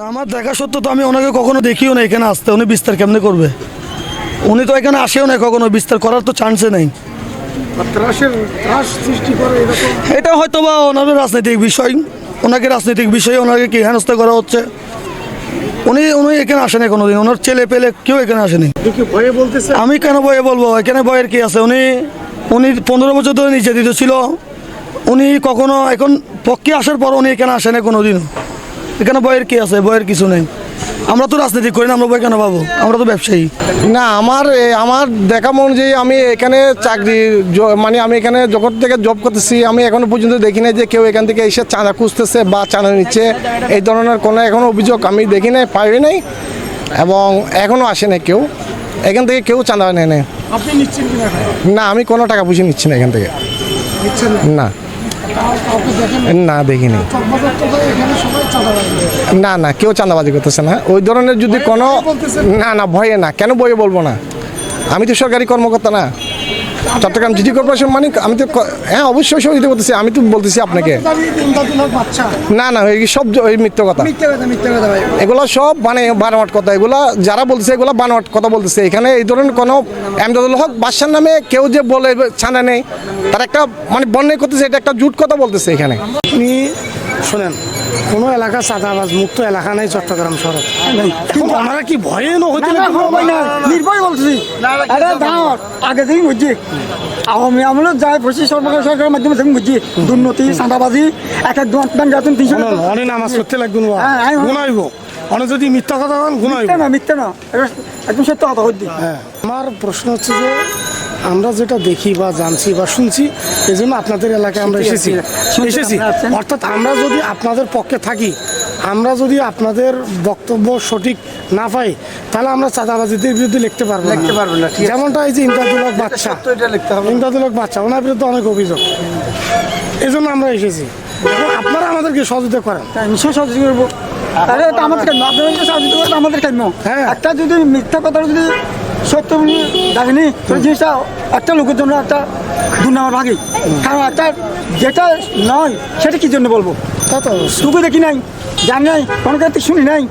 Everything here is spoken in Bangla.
না আমার দেখা সত্ত্বেও তো আমি ওনাকে কখনো দেখিও না এখানে আসতে। উনি বিস্তার কেমনে করবে? উনি তো এখানে আসেও না কখনো বিস্তার করার তো চান্সে নেই। এটা হয়তো বা ওনাদের রাজনৈতিক বিষয়। ওনাকে রাজনৈতিক বিষয়ে ওনাকে কি হেনস্থা করা হচ্ছে? উনি উনি এখানে আসেনি কোনোদিন। ওনার ছেলে পেলে কেউ এখানে আসেনি। আমি কেন বয়ে বলব? এখানে বয়ের কি আছে? উনি উনি পনেরো বছর ধরে নির্যাতিত ছিল। উনি কখনো এখন পক্ষে আসার পর উনি এখানে আসেনি কোনো দিনও এখানে বইয়ের কি আছে? বইয়ের কিছু নেই। আমরা তো রাজনীতি করি না আমরা বই কেন পাবো? আমরা তো ব্যবসায়ী। না আমার এ, আমার দেখা অনুযায়ী আমি এখানে চাকরি জ- মানে আমি এখানে যখন থেকে জব করতেছি আমি এখনও পর্যন্ত দেখি নাই যে কেউ এখান থেকে এসে চাঁদা খুঁজতেছে বা চাঁদা নিচ্ছে। এই ধরনের কোনো এখনও অভিযোগ আমি দেখি নাই পাই নাই এবং এখনও আসে না কেউ। এখান থেকে কেউ চাঁদা নেয় না আপনি নিচ্ছেন না আমি কোনো টাকা পয়সা নিচ্ছি না এখান থেকে। না। না দেখিনি। না না কেউ চাঁদাবাজি করতেছে না। ওই ধরনের যদি কোনো না না ভয়ে না। কেন বয়ে বলব না? আমি তো সরকারি কর্মকর্তা না। চট্টগ্রাম সিটি কর্পোরেশন মানে আমি তো হ্যাঁ অবশ্যই সহযোগিতা করতেছি আমি তো বলতেছি আপনাকে না না এই সব এই মিথ্য কথা মিথ্যে কথা মিথ্যে কথা ভাই এগুলো সব মানে বানোয়াট কথা এগুলো যারা বলতেছে এগুলো বানোয়াট কথা বলতেছে এখানে এই ধরনের কোনো এমদাদুল হক বাদশার নামে কেউ যে বলে ছানা নেই তার একটা মানে বন্যায় করতেছে এটা একটা জুট কথা বলতেছে এখানে আপনি শোনেন কোনো এলাকা চাঁদাবাজ মুক্ত এলাকা নেই চট্টগ্রাম শহরে কি ভয়ে ন আগে থেকে বুঝছি। আওয়ামী আমলে যায় পঁচিশ সরকার সরকারের মাধ্যমে থেকে বুঝছি। দুর্নীতি চাঁদাবাজি এক এক দোকান যাতেন তিনশো অনেক নামাজ পড়তে লাগবে। গুনাইব অনেক যদি মিথ্যা কথা গুনাইব মিথ্যে না মিথ্যে না। একদম সত্য কথা হচ্ছে হ্যাঁ। আমার প্রশ্ন হচ্ছে যে আমরা যেটা দেখি বা জানছি বা শুনছি এই জন্য আপনাদের এলাকায় আমরা এসেছি। এসেছি। অর্থাৎ আমরা যদি আপনাদের পক্ষে থাকি আমরা যদি আপনাদের বক্তব্য সঠিক না পাই তাহলে আমরা চাঁদাবাজিদের বিরুদ্ধে লিখতে পারব লিখতে পারব না যেমনটা এই যে ইমদাদুল হক বাচ্চা ইমদাদুল হক বাচ্চা ওনার বিরুদ্ধে অনেক অভিযোগ। এই জন্য আমরা এসেছি। আপনারা আমাদেরকে সহযোগিতা করেন। নিশ্চয়ই সহযোগী করব। তাহলে এটা আমাদের কেন? আপনাদের যে সাহায্য আমাদের কেন? হ্যাঁ। একটা যদি মিথ্যা কথা যদি সত্য দেখেনি তো জিনিসটা একটা লোকের জন্য একটা দুর্নামার ভাগি। কারণ একটা যেটা নয় সেটা কি জন্য বলব? তা তো। চোখে দেখি নাই জানি নাই কোনো কাছে শুনি নাই